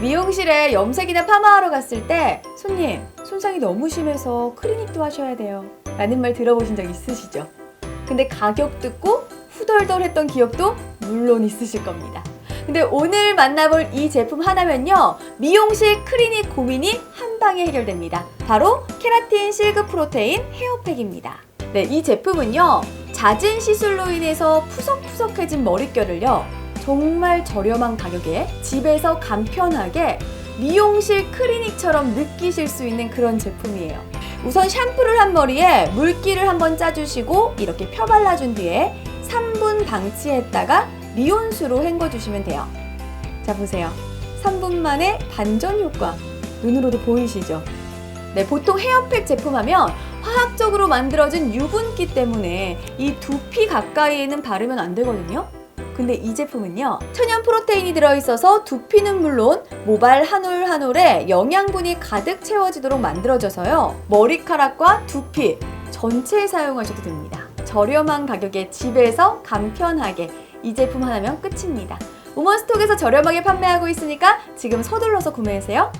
미용실에 염색이나 파마하러 갔을 때 손님 손상이 너무 심해서 클리닉도 하셔야 돼요 라는 말 들어보신 적 있으시죠? 근데 가격 듣고 후덜덜했던 기억도 물론 있으실 겁니다. 근데 오늘 만나볼 이 제품 하나면요 미용실 클리닉 고민이 한 방에 해결됩니다. 바로 케라틴 실크 프로테인 헤어팩입니다. 네, 이 제품은요 잦은 시술로 인해서 푸석푸석해진 머릿결을요 정말 저렴한 가격에 집에서 간편하게 미용실 클리닉처럼 느끼실 수 있는 그런 제품이에요. 우선 샴푸를 한 머리에 물기를 한번 짜주시고 이렇게 펴발라준 뒤에 3분 방치했다가 미온수로 헹궈주시면 돼요. 자 보세요. 3분 만에 반전 효과 눈으로도 보이시죠? 네, 보통 헤어팩 제품 하면 화학적으로 만들어진 유분기 때문에 이 두피 가까이에는 바르면 안 되거든요. 근데 이 제품은요 천연 프로테인이 들어있어서 두피는 물론 모발 한 올 한 올에 영양분이 가득 채워지도록 만들어져서요 머리카락과 두피 전체에 사용하셔도 됩니다. 저렴한 가격에 집에서 간편하게 이 제품 하나면 끝입니다. 우먼스톡에서 저렴하게 판매하고 있으니까 지금 서둘러서 구매하세요